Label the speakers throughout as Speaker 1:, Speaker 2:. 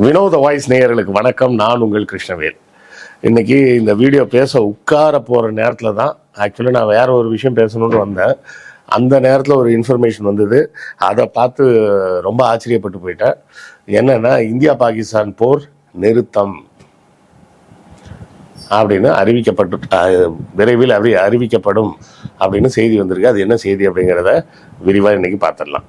Speaker 1: வினோத வாய்ஸ் நேயர்களுக்கு வணக்கம். நான் உங்கள் கிருஷ்ணவேல். இன்னைக்கு இந்த வீடியோ பேச உட்கார போகிற நேரத்தில் தான் ஆக்சுவலி நான் வேற ஒரு விஷயம் பேசணும்னு வந்தேன். அந்த நேரத்தில் ஒரு இன்ஃபர்மேஷன் வந்தது. அதை பார்த்து ரொம்ப ஆச்சரியப்பட்டு போயிட்டேன். என்னன்னா இந்தியா பாகிஸ்தான் போர் நிறுத்தம் அப்படின்னு அறிவிக்கப்பட்டு விரைவில் அப்படி அறிவிக்கப்படும் அப்படின்னு செய்தி வந்திருக்கு. அது என்ன செய்தி அப்படிங்கிறத விரிவாக இன்னைக்கு பார்த்துடலாம்.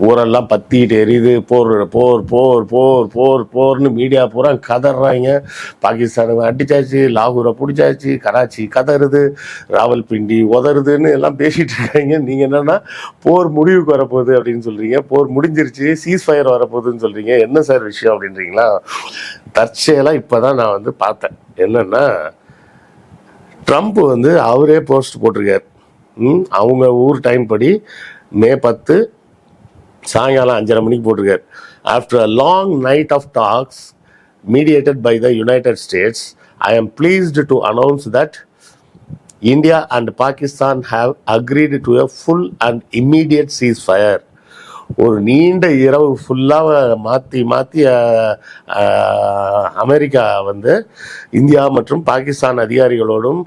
Speaker 1: ஊரெல்லாம் பத்திட்டு எரியுது போர் போர் போர் போர் போர் போர்னு மீடியா பூரா கதறாங்க. பாகிஸ்தானை அடிச்சாச்சு லாகூரை பிடிச்சாச்சு கராச்சி கதறுது ராவல்பிண்டி உதறுதுன்னு எல்லாம் பேசிகிட்டு இருக்காங்க. நீங்கள் என்னென்னா போர் முடிவுக்கு வரப்போகுது அப்படின்னு சொல்கிறீங்க போர் முடிஞ்சிருச்சு சீஸ் ஃபயர் வரப்போகுதுன்னு சொல்கிறீங்க என்ன சார் விஷயம் அப்படின்றீங்களா? தற்செயலாக இப்போ தான் நான் வந்து பார்த்தேன். என்னென்னா ட்ரம்ப் வந்து அவரே போஸ்ட் போட்டிருக்கார். ம், அவங்க ஊர் டைம் படி மே பத்து சாயங்காலம் அஞ்சரை மணிக்கு போட்டிருக்காரு. After a long night of talks mediated by the United States I am pleased to announce that India and Pakistan have agreed to a full and immediate cease fire ஒரு நீண்ட இரவு ஃபுல்லாக மாற்றி மாற்றி அமெரிக்கா வந்து இந்தியா மற்றும் பாகிஸ்தான் அதிகாரிகளோடும்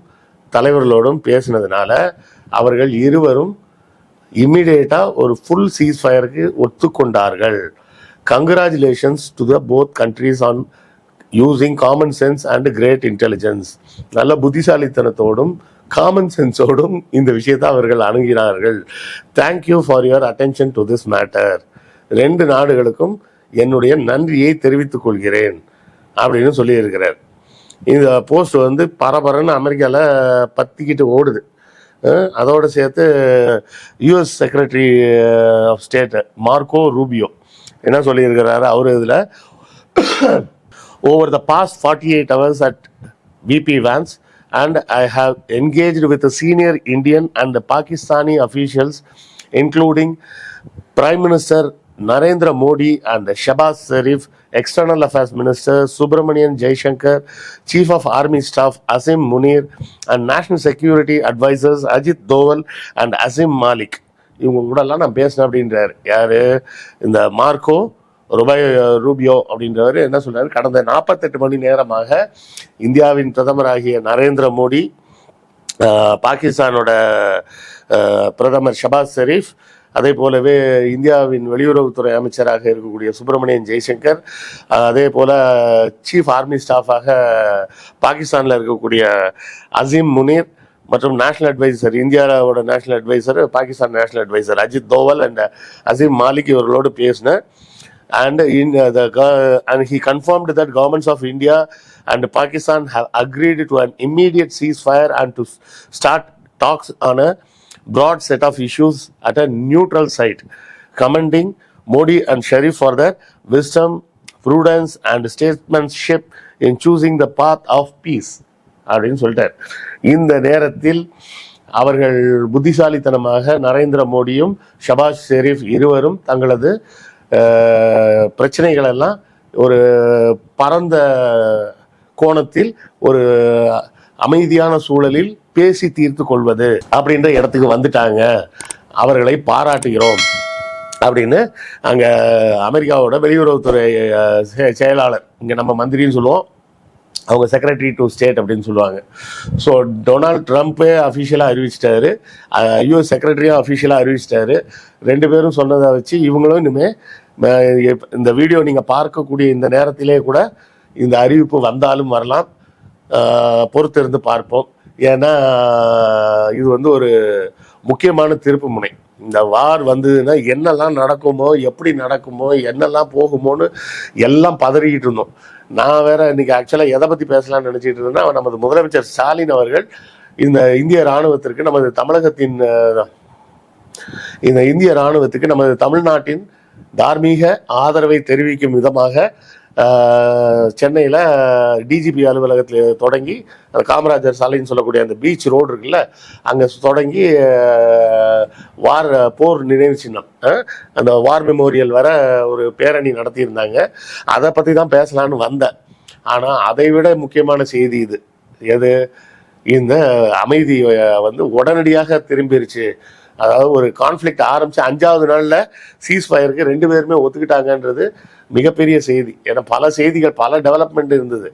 Speaker 1: தலைவர்களோடும் பேசினதுனால அவர்கள் இருவரும் இம்மிடியேட்டாக ஒரு ஃபுல் சீஸ் ஃபயருக்கு ஒத்துக்கொண்டார்கள். Congratulations to the both countries on using common sense and great intelligence நல்ல புத்திசாலித்தனத்தோடும் காமன் சென்ஸோடும் இந்த விஷயத்தை அவர்கள் அணுகினார்கள். Thank you for your attention to this matter ரெண்டு நாடுகளுக்கும் என்னுடைய நன்றியை தெரிவித்துக் கொள்கிறேன் அப்படின்னு சொல்லியிருக்கிறார். இந்த போஸ்ட் வந்து பரபரன்னு அமெரிக்காவில் பத்திக்கிட்டு ஓடுது. அதோடு சேர்த்து US secretary of state Marco Rubio என்ன சொல்லியிருக்கிறாரு அவர் இதில் over the past forty eight hours at VP Vance and I have engaged with senior Indian and Pakistani officials including prime minister Narendra Modi and Shehbaz Sharif external affairs minister Subrahmanyam Jaishankar chief of army staff Asim Munir and national security advisers Ajit Doval and Asim Malik இவங்க கூடலாம் நான் பேசினேன் அப்படின்றார் யார் இந்த Marco ருபாய் Rubio அப்படின்றவர் என்ன சொல்கிறார் கடந்த நாற்பத்தெட்டு மணி நேரமாக இந்தியாவின் பிரதமராகிய நரேந்திர மோடி பாகிஸ்தானோட பிரதமர் ஷபாஸ் ஷெரீஃப் அதே போலவே இந்தியாவின் வெளியுறவுத்துறை அமைச்சராக இருக்கக்கூடிய சுப்பிரமணியன் ஜெய்சங்கர் அதே போல சீஃப் ஆர்மி ஸ்டாஃபாக பாகிஸ்தானில் இருக்கக்கூடிய அசீம் முனீர் மற்றும் நேஷனல் அட்வைசர் இந்தியாவோட national adviser Pakistan national adviser Ajit Doval and Asim Malik இவர்களோடு பேசினேன் and in uh, the go- and he confirmed that governments of India and Pakistan have agreed to an immediate ceasefire and to start talks on a broad set of issues at a neutral site, commending Modi and Sharif for their wisdom, prudence, and statesmanship in choosing the path of peace. அப்படின்னு சொல்லிட்டார் இந்த நேரத்தில் அவர்கள் புத்திசாலித்தனமாக நரேந்திர மோடியும் ஷபாஸ் ஷெரீப் இருவரும் தங்களது அஹ், பிரச்சனைகள் எல்லாம் ஒரு பரந்த கோணத்தில் ஒரு அமைதியான சூழலில் பேசி தீர்த்து கொள்வது அப்படின்ற இடத்துக்கு வந்துட்டாங்க. அவர்களை பாராட்டுகிறோம் அப்படின்னு அங்கே அமெரிக்காவோட வெளியுறவுத்துறை செ- செயலாளர் இங்கே நம்ம மந்திரின்னு சொல்லுவோம். அவங்க செக்ரட்டரி டு ஸ்டேட் அப்படின்னு சொல்லுவாங்க. ஸோ டொனால்ட் ட்ரம்ப்பே அஃபிஷியலாக அறிவிச்சிட்டாரு. யூஎஸ் செக்ரட்டரியும் அஃபிஷியலாக அறிவிச்சிட்டாரு. ரெண்டு பேரும் சொன்னதை வச்சு இவங்களும் இனிமேல் இந்த வீடியோ நீங்கள் பார்க்கக்கூடிய இந்த நேரத்திலே கூட இந்த அறிவிப்பு வந்தாலும் வரலாம். பொறுத்திருந்து பார்ப்போம். ஏன்னா இது வந்து ஒரு முக்கியமான திருப்பு முனை. இந்த வார் வந்ததுன்னா என்னெல்லாம் நடக்குமோ எப்படி நடக்குமோ என்னெல்லாம் போகுமோன்னு எல்லாம் பதறிக்கிட்டு இருந்தோம். நான் வேற இன்னைக்கு ஆக்சுவலாக எதை பற்றி பேசலாம்னு நினச்சிட்டு இருந்தேன்னா நமது முதலமைச்சர் ஸ்டாலின் அவர்கள் இந்த இந்திய ராணுவத்திற்கு நமது தமிழகத்தின் இந்த இந்திய ராணுவத்துக்கு நமது தமிழ்நாட்டின் தார்மீக ஆதரவை தெரிவிக்கும் விதமாக சென்னையில் டிஜிபி அலுவலகத்தில் தொடங்கி அந்த காமராஜர் சாலைன்னு சொல்லக்கூடிய அந்த பீச் ரோடு இருக்குல்ல அங்கே தொடங்கி வார் போர் நினைவு சின்னம். அந்த வார் மெமோரியல் வர ஒரு பேரணி நடத்தியிருந்தாங்க. அதை பற்றி தான் பேசலான்னு வந்தேன். ஆனால் அதை விட முக்கியமான செய்தி இது. எது? இந்த அமைதி வந்து உடனடியாக திரும்பிருச்சு. அதாவது ஒரு கான்ஃப்ளிக்ட் ஆரம்பித்து அஞ்சாவது நாளில் சீஸ் ஃபயருக்கு ரெண்டு பேருமே ஒத்துக்கிட்டாங்கன்றது மிகப்பெரிய செய்தி. ஏன்னா பல செய்திகள் பல டெவலப்மெண்ட் இருந்தது.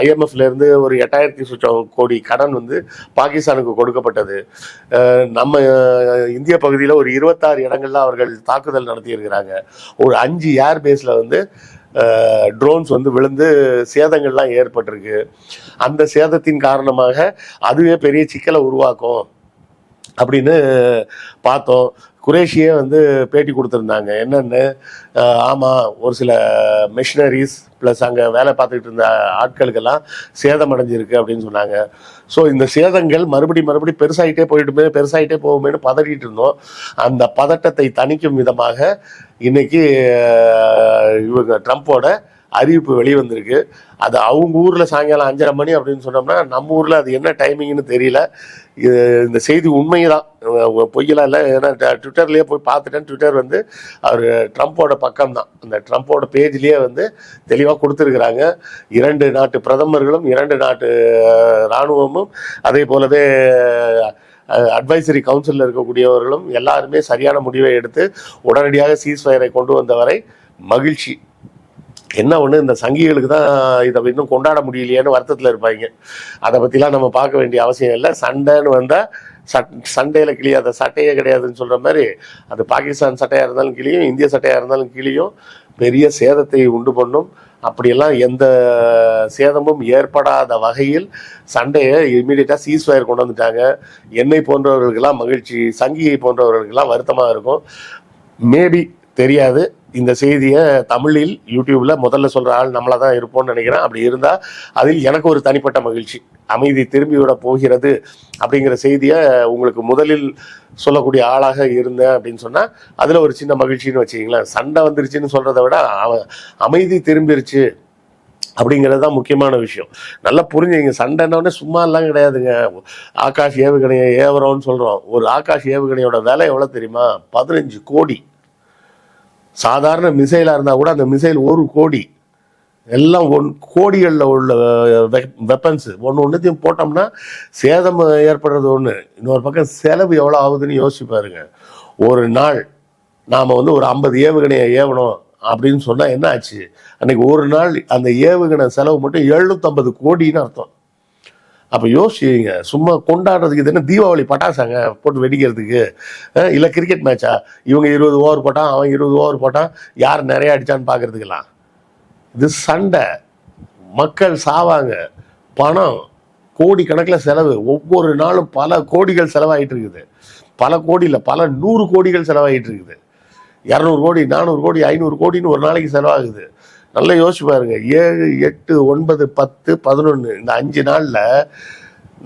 Speaker 1: ஐஎம்எஃப்லேருந்து ஒரு எட்டாயிரத்தி சுற்றம் கோடி கடன் வந்து பாகிஸ்தானுக்கு கொடுக்கப்பட்டது. நம்ம இந்திய பகுதியில் ஒரு இருபத்தாறு இடங்கள்ல அவர்கள் தாக்குதல் நடத்தியிருக்கிறாங்க. ஒரு அஞ்சு ஏர் பேஸில் வந்து ட்ரோன்ஸ் வந்து விழுந்து சேதங்கள்லாம் ஏற்பட்டிருக்கு. அந்த சேதத்தின் காரணமாக அதுவே பெரிய சிக்கலை உருவாக்கும். அப்படின்னு பார்த்தோம். குரேஷியே வந்து பேட்டி கொடுத்துருந்தாங்க. என்னென்னு? ஆமாம் ஒரு சில மிஷினரிஸ் ப்ளஸ் அங்கே வேலை பார்த்துக்கிட்டு இருந்த ஆட்களுக்கெல்லாம் சேதம் அடைஞ்சிருக்கு அப்படின்னு சொன்னாங்க. ஸோ இந்த சேதங்கள் மறுபடி மறுபடி பெருசாயிட்டே போயிட்டுமே பெருசாகிட்டே போகுமேனு பதறிட்டு இருந்தோம். அந்த பதட்டத்தை தணிக்கும் விதமாக இன்னைக்கு இவங்க ட்ரம்ப்போட அறிவிப்பு வெளிவந்திருக்கு. அது அவங்க ஊரில் சாயங்காலம் அஞ்சரை மணி அப்படின்னு சொன்னோம்னா நம்ம ஊரில் அது என்ன டைமிங்னு தெரியல. இது இந்த செய்தி உண்மைதான். பொய்யலாம் இல்லை. ஏன்னா ட்விட்டர்லேயே போய் பார்த்துட்டேன். ட்விட்டர் வந்து அவர் ட்ரம்ப்போட பக்கம் தான் அந்த ட்ரம்ப்போட பேஜ்லேயே வந்து தெளிவாக கொடுத்துருக்குறாங்க. இரண்டு நாட்டு பிரதமர்களும் இரண்டு நாட்டு இராணுவமும் அதே போலவே அட்வைசரி கவுன்சிலில் இருக்கக்கூடியவர்களும் எல்லாருமே சரியான முடிவை எடுத்து உடனடியாக சீஸ்ஃபயரை கொண்டு வந்தவரை மகிழ்ச்சி. என்ன ஒன்று இந்த சங்கிகளுக்கு தான் இதை இன்னும் கொண்டாட முடியலையேன்னு வருத்தத்தில் இருப்பாங்க. அதை பற்றிலாம் நம்ம பார்க்க வேண்டிய அவசியம் இல்லை. சண்டைன்னு வந்தால் சட் சண்டையில் கிளியாத சட்டையே கிடையாதுன்னு சொல்கிற மாதிரி அது பாகிஸ்தான் சட்டையாக இருந்தாலும் கிளியும் இந்திய சட்டையாக இருந்தாலும் கிளியும் பெரிய சேதத்தை உண்டு பண்ணும். அப்படியெல்லாம் எந்த சேதமும் ஏற்படாத வகையில் சண்டையை இமீடியட்டாக சீஸ்ஃபயர் கொண்டு வந்துட்டாங்க. என்னை போன்றவர்களுக்கெல்லாம் மகிழ்ச்சி சங்கியை போன்றவர்களுக்கெல்லாம் வருத்தமாக இருக்கும். மேபி தெரியாது. இந்த செய்தியை தமிழில் யூடியூப்ல முதல்ல சொல்ற ஆள் நம்மளா தான் இருப்போம்னு நினைக்கிறேன். அப்படி இருந்தா அதில் எனக்கு ஒரு தனிப்பட்ட மகிழ்ச்சி. அமைதி திரும்பிவிட போகிறது அப்படிங்கிற செய்தியை உங்களுக்கு முதலில் சொல்லக்கூடிய ஆளாக இருந்தேன் அப்படின்னு சொன்னா அதுல ஒரு சின்ன மகிழ்ச்சின்னு வச்சுக்கிங்களேன். சண்டை வந்துருச்சுன்னு சொல்றதை விட அமைதி திரும்பிருச்சு அப்படிங்கிறது தான் முக்கியமான விஷயம். நல்லா புரிஞ்சுங்க. சண்டைன்னொடனே சும்மா எல்லாம் கிடையாதுங்க. ஆகாஷ் ஏவுகணையை ஏவுறோம்னு சொல்கிறோம் ஒரு ஆகாஷ் ஏவுகணையோட விலை எவ்வளோ தெரியுமா? பதினஞ்சு கோடி. சாதாரண மிசைலாக இருந்தால் கூட அந்த மிசைல் ஒரு கோடி. எல்லாம் ஒன் கோடிகளில் உள்ள வெப்பன்ஸ் ஒன்று ஒன்றுத்தையும் போட்டோம்னா சேதம் ஏற்படுறது ஒன்று இன்னொரு பக்கம் செலவு எவ்வளோ ஆகுதுன்னு யோசிச்சு பாருங்க. ஒரு நாள் நாம் வந்து ஒரு ஐம்பது ஏவுகணையை ஏவணும் அப்படின்னு சொன்னால் என்ன ஆச்சு? அன்னைக்கு ஒரு நாள் அந்த ஏவுகணை செலவு மட்டும் எழுநூத்தம்பது கோடின்னு அர்த்தம். அப்போ யோசிச்சுங்க சும்மா கொண்டாடுறதுக்கு இது என்ன தீபாவளி பட்டாசாங்க போட்டு வெடிக்கிறதுக்கு? இல்லை கிரிக்கெட் மேட்சா இவங்க இருபது ஓவர் போட்டான் அவன் இருபது ஓவர் போட்டான் யார் நிறைய அடிச்சான்னு பார்க்கறதுக்கெல்லாம் இது சண்டை. மக்கள் சாவாங்க. பணம் கோடி கணக்கில் செலவு. ஒவ்வொரு நாளும் பல கோடிகள் செலவாயிட்டு இருக்குது. பல கோடியில் பல நூறு கோடிகள் செலவாயிட்டு இருக்குது. இரநூறு கோடி நானூறு கோடி ஐநூறு கோடின்னு ஒரு நாளைக்கு செலவாகுது. நல்லா யோசிச்சு பாருங்க. ஏழு எட்டு ஒன்பது பத்து பதினொன்று இந்த அஞ்சு நாளில்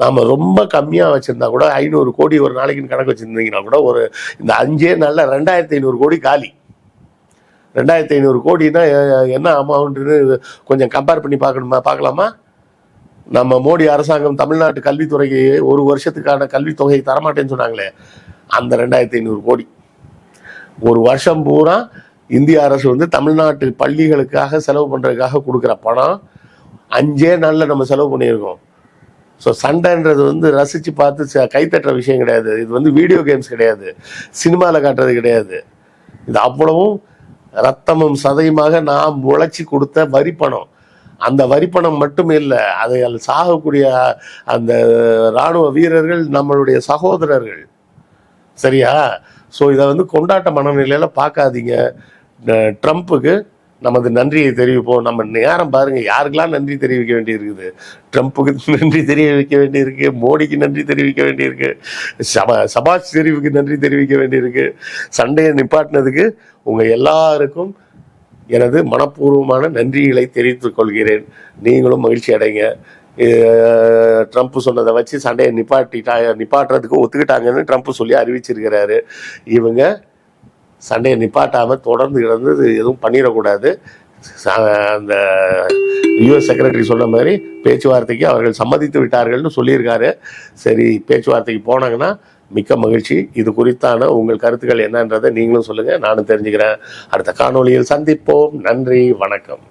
Speaker 1: நாம் ரொம்ப கம்மியாக வச்சுருந்தா கூட ஐநூறு கோடி ஒரு நாளைக்குன்னு கணக்கு வச்சுருந்தீங்கன்னா கூட ஒரு இந்த அஞ்சே நாளில் ரெண்டாயிரத்தி ஐநூறு கோடி காலி. ரெண்டாயிரத்தி ஐநூறு கோடினா என்ன அமௌண்ட்டுன்னு கொஞ்சம் கம்பேர் பண்ணி பார்க்கணுமா பார்க்கலாமா? நம்ம மோடி அரசாங்கம் தமிழ்நாட்டு கல்வித்துறைக்கு ஒரு வருஷத்துக்கான கல்வித்தொகையை தரமாட்டேன்னு சொன்னாங்களே அந்த ரெண்டாயிரத்தி ஐநூறு கோடி. ஒரு வருஷம் பூரா இந்திய அரசு வந்து தமிழ்நாட்டு பள்ளிகளுக்காக செலவு பண்ணுறதுக்காக கொடுக்குற பணம் அஞ்சே நாளில் நம்ம செலவு பண்ணியிருக்கோம். ஸோ சண்டைன்றது வந்து ரசித்து பார்த்து ச- கைத்தட்டுற விஷயம் கிடையாது. இது வந்து வீடியோ கேம்ஸ் கிடையாது. சினிமாவில் காட்டுறது கிடையாது. இது அவ்வளவும் ரத்தமும் சதையுமாக நாம் உழைச்சி கொடுத்த வரிப்பணம் அந்த வரிப்பணம் மட்டும் இல்லை அதை சாகக்கூடிய அந்த இராணுவ வீரர்கள் நம்மளுடைய சகோதரர்கள். சரியா? ஸோ இதை வந்து கொண்டாட்ட மனநிலையில் பார்க்காதீங்க. ட்ரம்ப்புக்கு நமது நன்றியை தெரிவிப்போம். நம்ம நேரம் பாருங்க யாருக்கெல்லாம் நன்றி தெரிவிக்க வேண்டியிருக்குது? ட்ரம்ப்புக்கு நன்றி தெரிவிக்க வேண்டியிருக்கு மோடிக்கு நன்றி தெரிவிக்க வேண்டியிருக்கு சபா சபாஷ் ஷெரீஃபுக்கு நன்றி தெரிவிக்க வேண்டியிருக்கு. சண்டையை நிப்பாட்டினதுக்கு உங்கள் எல்லாருக்கும் எனது மனப்பூர்வமான நன்றிகளை தெரிவித்துக் கொள்கிறேன். நீங்களும் மகிழ்ச்சி அடைங்க. ட்ரம்ப் சொன்னதை வச்சு சண்டையை நிப்பாட்டிட்டா நிப்பாட்டுறதுக்கு ஒத்துக்கிட்டாங்கன்னு ட்ரம்ப் சொல்லி அறிவிச்சிருக்கிறாரு. இவங்க சண்டையை நிப்பாட்டாமல் தொடர்ந்து கிடந்து எதுவும் பண்ணிடக்கூடாது. அந்த யுஎஸ் செக்ரட்டரி சொன்ன மாதிரி பேச்சுவார்த்தைக்கு அவர்கள் சம்மதித்து விட்டார்கள்னு சொல்லியிருக்காரு. சரி பேச்சுவார்த்தைக்கு போனாங்கன்னா மிக்க மகிழ்ச்சி. இது குறித்தான உங்கள் கருத்துக்கள் என்னன்றதை நீங்களும் சொல்லுங்கள் நானும் தெரிஞ்சுக்கிறேன். அடுத்த காணொளியில் சந்திப்போம். நன்றி வணக்கம்.